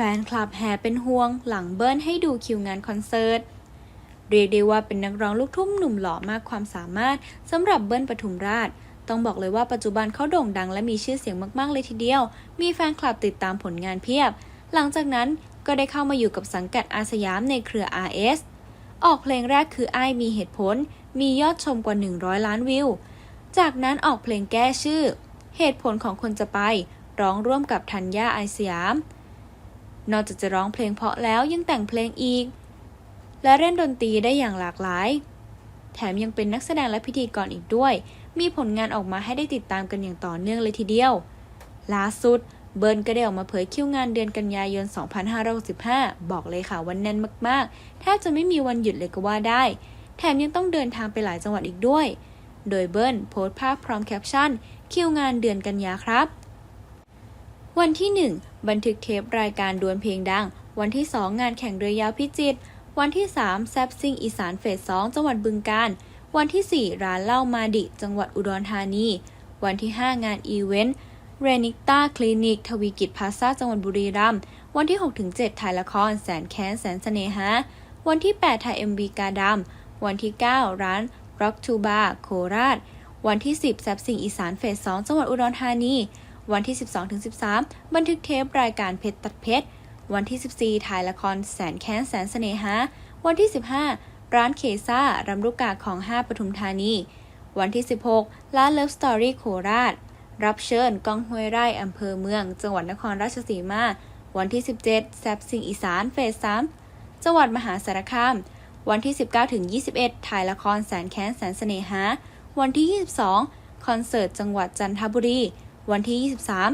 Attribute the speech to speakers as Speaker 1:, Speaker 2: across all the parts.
Speaker 1: แฟนคลับแห่เป็นห่วงหลังเบิ้ลให้ดูคิวงานคอนเสิร์ต เรียกได้ว่าเป็นนักร้องลูกทุ่งหนุ่มหล่อมากความสามารถสำหรับเบิ้ลปทุมราช ต้องบอกเลยว่าปัจจุบันเขาโด่งดังและมีชื่อเสียงมากๆเลยทีเดียว มีแฟนคลับติดตามผลงานเพียบ หลังจากนั้นก็ได้เข้ามาอยู่กับสังกัดอาสยามในเครือ RS ออกเพลงแรกคือไอ้มีเหตุผล มียอดชมกว่า 100 ล้านวิว จากนั้นออกเพลงแก้ชื่อ เหตุผลของคนจะไป ร้องร่วมกับธัญญาไอสยาม นอกจากจะร้องเพลงเพราะแล้วยังแต่งเพลงอีก และเล่นดนตรีได้อย่างหลากหลาย แถมยังเป็นนักแสดงและพิธีกรอีกด้วย มีผลงานออกมาให้ได้ติดตามกันอย่างต่อเนื่องเลยทีเดียว ล่าสุด เบิร์นก็ได้ออกมาเผยคิวงานเดือนกันยายน 2565 บอกเลยค่ะว่าแน่นมากๆ แทบจะไม่มีวันหยุดเลยก็ว่าได้ แถมยังต้องเดินทางไปหลายจังหวัดอีกด้วย โดยเบิร์นโพสต์ภาพพร้อมแคปชั่น คิวงานเดือนกันยาครับ วันที่ 1 บันทึกเทปรายการดวลเพลงดัง วันที่ 2 งานแข่งเรือยาวพิจิตร วันที่ 3 แซบซิงอีสานเฟส 2 จังหวัดบึงกาฬ วันที่ 4 ร้านเหล้ามาดิ จังหวัดอุดรธานี วันที่ 5 งานอีเวนต์เรนิกต้าคลินิก ทวีกิจพาซาจังหวัดบุรีรัมย์ วันที่ 6-7 ถ่ายละคร แสนแค้นแสนเสน่หา วันที่ 8 ถ่าย MV กาดำ วันที่ 9 ร้าน Rock to Bar โคราช วันที่ 10แซบซิงอีสานเฟส 2 จังหวัดอุดรธานี วันที่ 12-13 บันทึกเทปรายการเพชรตัดเพชร วันที่ 14 ถ่ายละครแสนแค้นแสนเสน่หา วันที่ 15 ร้านเคซ่ารำลูกกาของ5ปทุมธานี วันที่ 16 ร้านเลิฟสตอรี่โคราช รับเชิญก้องห้วยไร่อำเภอเมือง จังหวัดนครราชสีมา วันที่ 17 แซบซิงอีสานเฟส3จังหวัดมหาสารคาม วันที่ 19ถึง21 ถ่ายละครแสนแค้นแสนเสน่หา วันที่ 22 คอนเสิร์ตจังหวัดจันทบุรี วันที่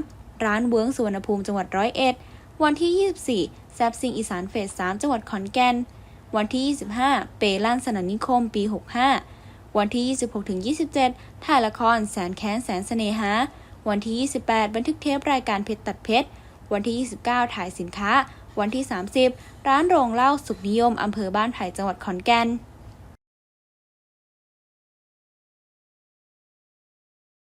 Speaker 1: 23 ร้านเวิ้งสุวรรณภูมิจังหวัดร้อยเอ็ด วันที่ 24 แซบซิงอีสานเฟส 3 จังหวัดขอนแก่น วันที่ 25 เปลั่นสนันนิคมปี 65 วันที่ 26ถึง27 ถ่ายละครแสนแค้นแสนเสน่หา วันที่ 28 บันทึกเทปรายการเพชรตัดเพชร วันที่ 29 ถ่ายสินค้า วันที่ 30 ร้านโรงเหล้าสุขนิยมอำเภอบ้านไผ่จังหวัดขอนแก่น